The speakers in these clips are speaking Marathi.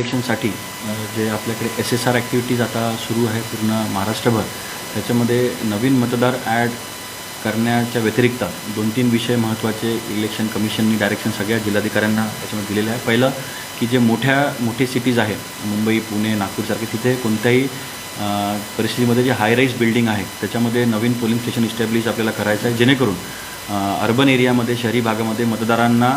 इलेक्शनसाठी जे आपल्याकडे एस एस आर ॲक्टिव्हिटीज आता सुरू आहे पूर्ण महाराष्ट्रभर त्याच्यामध्ये नवीन मतदार ॲड करण्याच्या व्यतिरिक्त दोन तीन विषय महत्त्वाचे इलेक्शन कमिशननी डायरेक्शन सगळ्या जिल्हाधिकाऱ्यांना त्याच्यामध्ये दिलेलं आहे. पहिलं की जे मोठ्या मोठे सिटीज आहेत मुंबई पुणे नागपूरसारखे तिथे कोणत्याही परिस्थितीमध्ये जे हाय राईज बिल्डिंग आहे त्याच्यामध्ये नवीन पोलिंग स्टेशन इस्टॅब्लिश आपल्याला करायचं आहे जेणेकरून अर्बन एरियामध्ये शहरी भागामध्ये मतदारांना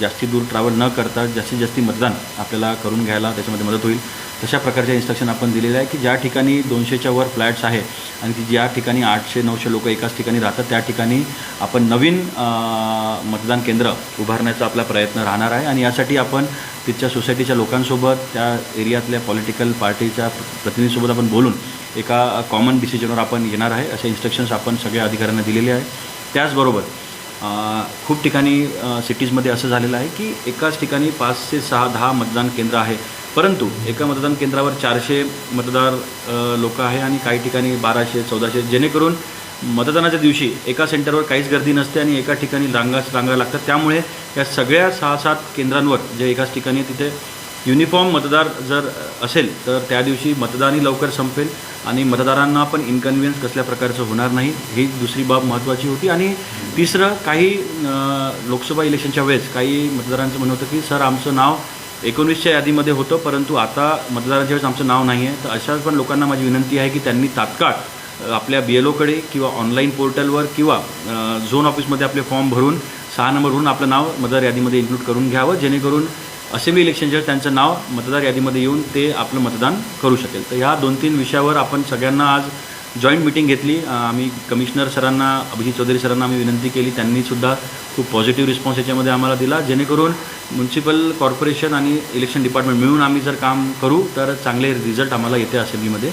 जास्ती दूर ट्रॅव्हल न करता जास्तीत जास्त मतदान आपल्याला करून घ्यायला त्याच्यामध्ये मदत होईल. तशा प्रकारचे इन्स्ट्रक्शन आपण दिलेलं आहे की ज्या ठिकाणी दोनशेच्या वर फ्लॅट्स आहे आणि ती ज्या ठिकाणी आठशे नऊशे लोक एकाच ठिकाणी राहतात त्या ठिकाणी आपण नवीन मतदान केंद्र उभारण्याचा आपला प्रयत्न राहणार आहे. आणि यासाठी आपण तिथच्या सोसायटीच्या लोकांसोबत त्या एरियातल्या पॉलिटिकल पार्टीच्या प्रतिनिधीसोबत आपण बोलून एका कॉमन डिसिजनवर आपण येणार आहे. असे इन्स्ट्रक्शन्स आपण सगळ्या अधिकाऱ्यांना दिलेले आहे त्याचबरोबर खूप ठिकाणी सिटीजमध्ये असं झालेलं आहे की एकाच ठिकाणी पाच ते सहा दहा मतदान केंद्र आहे. परंतु एका मतदान केंद्रावर चारशे मतदार लोक आहे आणि काही ठिकाणी बाराशे चौदाशे जेणेकरून मतदानाच्या दिवशी एका सेंटरवर काहीच गर्दी नसते आणि एका ठिकाणी रांगाच रांगा लागतात. त्यामुळे या सगळ्या सहा सात केंद्रांवर जे एकाच ठिकाणी तिथे युनिफॉर्म मतदार जर असेल तर त्या दिवशी मतदानही लवकर संपेल आणि मतदारांना पण इन्कन्व्हिनियन्स कसल्या प्रकारचं होणार नाही ही दुसरी बाब महत्त्वाची होती. आणि तिसरं काही लोकसभा इलेक्शनच्या वेळेस काही मतदारांचं म्हणणं होतं की सर आमचं नाव एकोणवीसच्या यादीमध्ये होतं परंतु आता मतदारांच्या वेळेस आमचं नाव नाही आहे तर अशा पण लोकांना माझी विनंती आहे की त्यांनी तात्काळ आपल्या बी एल ओकडे किंवा ऑनलाईन पोर्टलवर किंवा झोन ऑफिसमध्ये आपले फॉर्म भरून सहा नंबरवरून आपलं नाव मतदार यादीमध्ये इन्क्लूड करून घ्यावं जेणेकरून असेंब्ली इलेक्शनच्या वेळेस त्यांचं नाव मतदार यादीमध्ये येऊन ते आपलं मतदान करू शकेल. तर ह्या दोन तीन विषयावर आपण सगळ्यांना आज जॉईंट मिटिंग घेतली. आम्ही कमिशनर सरांना अभिजित चौधरी सरांना आम्ही विनंती केली. त्यांनीसुद्धा खूप पॉझिटिव्ह रिस्पॉन्स याच्यामध्ये आम्हाला दिला. जेणेकरून म्युन्सिपल कॉर्पोरेशन आणि इलेक्शन डिपार्टमेंट मिळून आम्ही जर काम करू तर चांगले रिझल्ट आम्हाला येते असेंब्लीमध्ये